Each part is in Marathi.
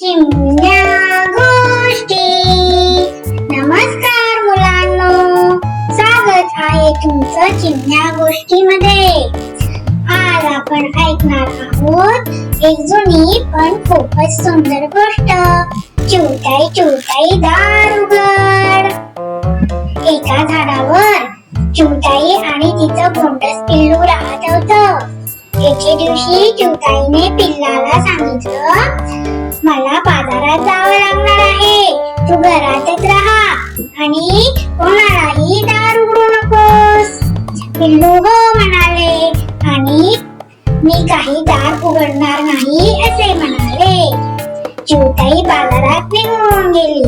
चिमण्या गोष्टी. नमस्कार मुलांनो. स्वागत आहे तुमचं चिमण्या गोष्टीमध्ये. आज आपण ऐकणार आहोत एक जुनी पण खूपच सुंदर गोष्ट. चिवताई चिवताई दार उघड. एका झाडावर चिवताई आणि तिचं गोंडस पिल्लू राहत होतं. एके दिवशी चिवताईने पिल्लाला सांगितलं मला बाजारात जावं लागणार आहे. तू घरातच राहा आणि कोणालाही दार उघडू नकोस. पिल्लू हो म्हणाले. आणि मी काही दार उघडणार नाही असे म्हणाले. चिवताई बाजारात निघून गेली.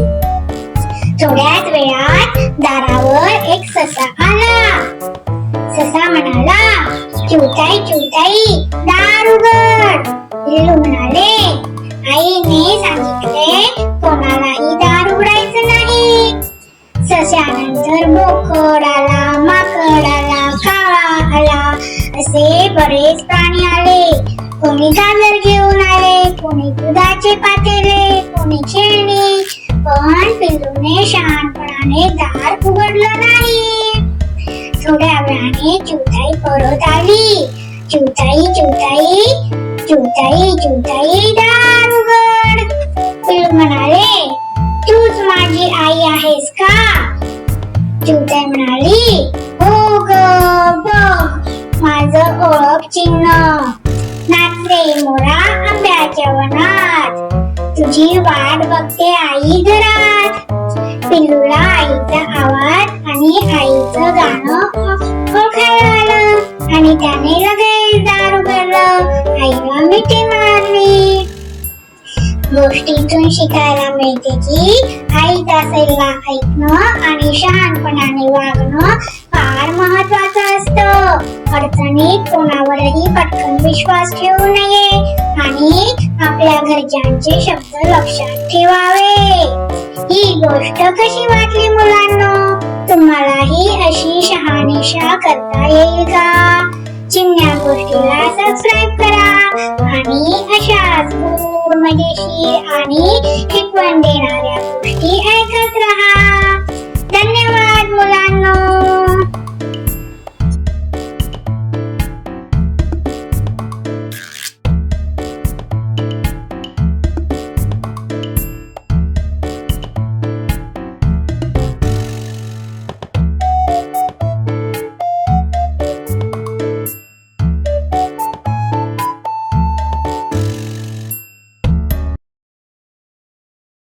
थोड्याच वेळात दारावर एक ससा आला. ससा म्हणाला चिवताई चिव असे बरेच प्राणी आले, कोणी गाजर घेऊन आले, कोणी दुधाचे पातेले, कोणी खेळणी. पण पिल्लूने शहाणपणाने दार उघडलं नाही. थोड्या वेळाने चिवताई परत आली. चिवताई चिवताई चिवताई चिवताई, दार उघड. पिल्लू म्हणाले, तूच माझी आई आहेस का? चिवताई म्हणाली, हो ग. माझं ओळख चिन्ह. नाचरे मोरा आंब्याच्या वनात तुझी वाट बघते आई घरात. पिल्लूला आईचा आवाज आणि आईचं गाणं ओळखायला आलं. आणि त्याने लगेच दार उघडलं आईला मिठी मारली. गोष्टीतून शिकायला मिळते की आईचा सल्ला ऐकणं आणि शहाणपणाने वागणं फार महत्वाचं असतं. अडचणीत कोणावरही पटकन विश्वास ठेवू नये आणि आपल्या घरच्यांचे शब्द लक्षात ठेवावे. ही गोष्ट कशी वाटली मुलांना? तुम्हालाही अशी शहानिशा करता येईल का? चिमण्या गोष्टीला सबस्क्राईब करा आणि अशाच मजेशीर आणि शिकवण देणाऱ्या गोष्टी ऐकत राहा.